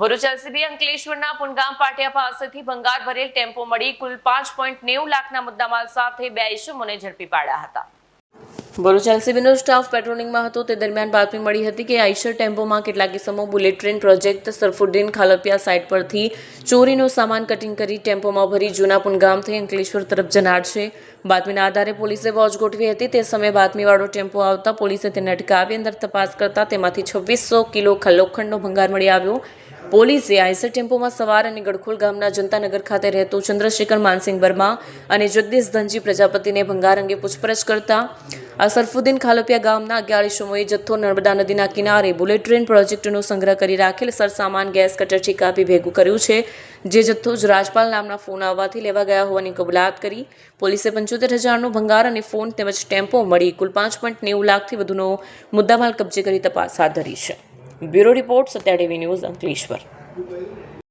Bharuch LCB અંકલેશ્વરના પુનગામ પાટિયા પાસેથી ભંગાર ભરેલ ટેમ્પો મળી કુલ પાંચ પોઈન્ટ નેવું લાખના મુદ્દામાલ સાથે બે ઇસમોને ઝડપી પાડ્યા હતા. ભરૂચ એલસીબીનો સ્ટાફ પેટ્રોલિંગમાં હતો. તે દરમિયાન બાતમી મળી હતી કે આઈશર ટેમ્પોમાં કેટલાક કિસ્મો bullet train project Sarfuddin Khalpiya site પરથી ચોરીનો સામાન કટિંગ કરી ટેમ્પોમાં ભરી જૂના પુનગામથી અંકલેશ્વર તરફ જનાર છે. બાતમીના આધારે પોલીસે વોચ ગોઠવી હતી. તે સમયે બાતમીવાળો ટેમ્પો આવતા પોલીસે તેને અટકાવી અંદર તપાસ કરતા તેમાંથી છવ્વીસો કિલો લોખંડનો ભંગાર મળી આવ્યો. પોલીસે આઈસર ટેમ્પોમાં સવાર અને ગડખોલ ગામના જનતાનગર ખાતે રહેતો ચંદ્રશેખર માનસિંહ વર્મા અને જગદીશ ધનજી પ્રજાપતિને ભંગાર અંગે પૂછપરછ કરતા આ સરફુદ્દીન ખાલપિયા ગામના અગિયાર ઇસમોએ જથ્થો નર્મદા નદીના કિનારે બુલેટ ટ્રેન પ્રોજેક્ટનો સંગ્રહ કરી રાખેલ સરસામાન ગેસ કટરથી કાપી ભેગું કર્યું છે. જે જથ્થો જ રાજપાલ નામના ફોન આવવાથી લેવા ગયા હોવાની કબૂલાત કરી. પોલીસે પંચોતેર હજારનો ભંગાર અને ફોન તેમજ ટેમ્પો મળી કુલ પાંચ પોઈન્ટ નેવું લાખથી વધુનો મુદ્દામાલ કબજે કરી તપાસ હાથ ધરી છે. Bureau report Satya TV news Ankleshwar.